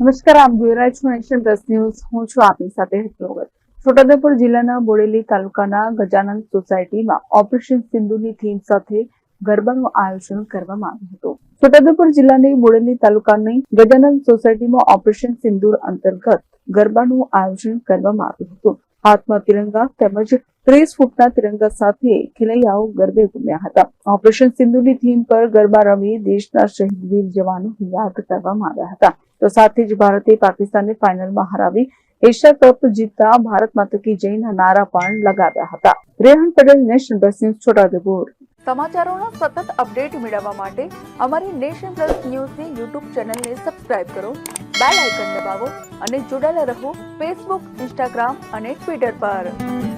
નમસ્કાર, આપ જોઈ રહ્યા છો નેશન પ્લસ ન્યૂઝ. હું છું આપની સાથે હેતલ છોટાઉદેપુર જિલ્લાના બોડેલી તાલુકાના ગજાનંદ સોસાયટીમાં ઓપરેશન સિંધુની થીમ સાથે ગરબાનું આયોજન કરવામાં આવ્યું હતું. છોટાઉદેપુર જિલ્લાની બોડેલી તાલુકાની ગજાનંદ સોસાયટીમાં ઓપરેશન સિંદૂર અંતર્ગત ગરબાનું આયોજન કરવામાં આવ્યું હતું. હાથમાં તિરંગા તેમજ ત્રીસ ફૂટના તિરંગા સાથે ખેલૈયાઓ ગરબે ઘૂમ્યા હતા. ઓપરેશન સિંધુની થીમ પર ગરબા રમી દેશના શહીદ વીર યાદ કરવામાં આવ્યા હતા. તો સાથે જ ભારતે પાકિસ્તાનને ફાઇનલમાં હરાવી એશિયા કપ જીતતા ભારત માતા કી જયના નારા પણ લગાવ્યા હતા. Rehan Patel Nation Plus News, Chhota Udepur. સમાચારોના સતત અપડેટ મેળવવા માટે અમારી નેશન પ્લસ ન્યૂઝની યુટ્યુબ ચેનલને સબસ્ક્રાઇબ કરો, બેલ આઇકન દબાવો અને જોડાયેલા રહો ફેસબુક, ઇન્સ્ટાગ્રામ અને ટ્વિટર પર.